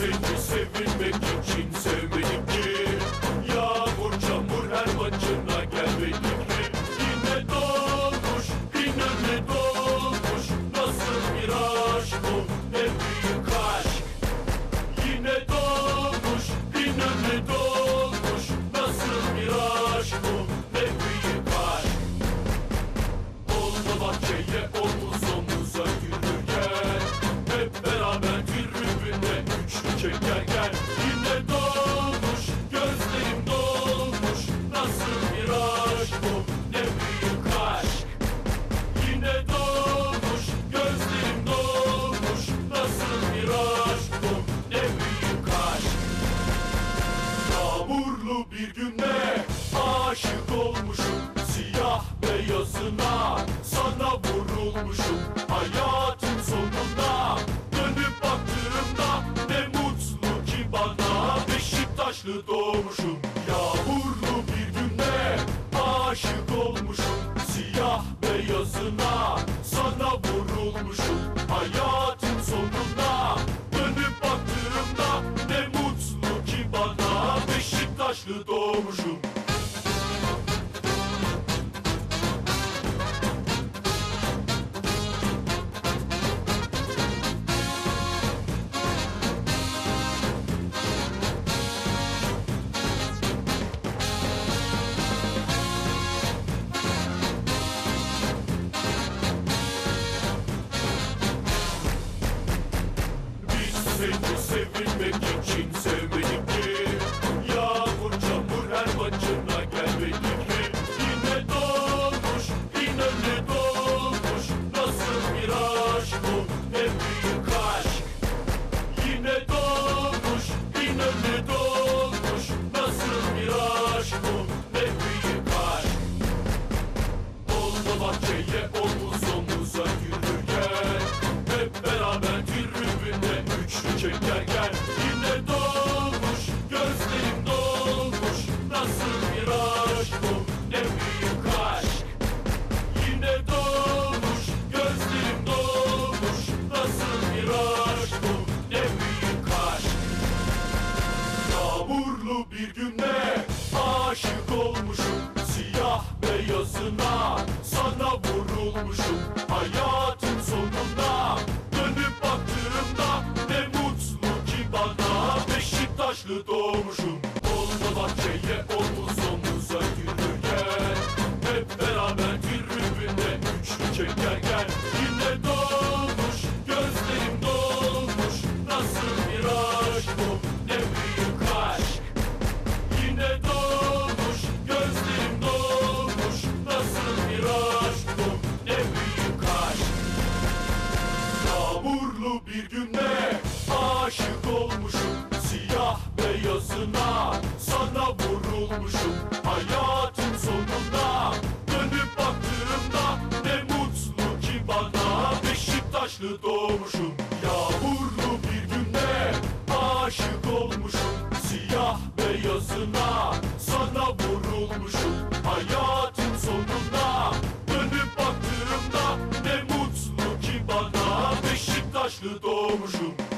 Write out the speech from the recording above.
seni sevmek içinse. Dolmuşum hayatın sonunda Dönüp baktığımda ne mutlu ki bana. Beşiktaşlı doğmuşum sevilmek için sevmedik ki? Yağmur çamur her maçına gelmedik ki. Yine dolmuş, yine ne dolmuş Nasıl bir aşk bu, ne büyük aşk? Yine dolmuş, yine ne dolmuş Nasıl bir aşk bu, ne büyük aşk? Bahçeye Siyah beyazına sana vurulmuşum Hayatın sonunda. Dönüp baktığımda Ne mutlu ki bana Beşiktaşlı doğmuşum. Oldu bahçeye omuz omuza Günde aşık olmuşum. Siyah beyazına sana vurulmuşum. Hayatın sonunda dönüp baktığımda Ne mutlu ki bana. Beşiktaşlı doğmuşum. Yağmurlu bir günde aşık olmuşum. Siyah beyazına sana vurulmuşum. Hayat Escutamos juntos.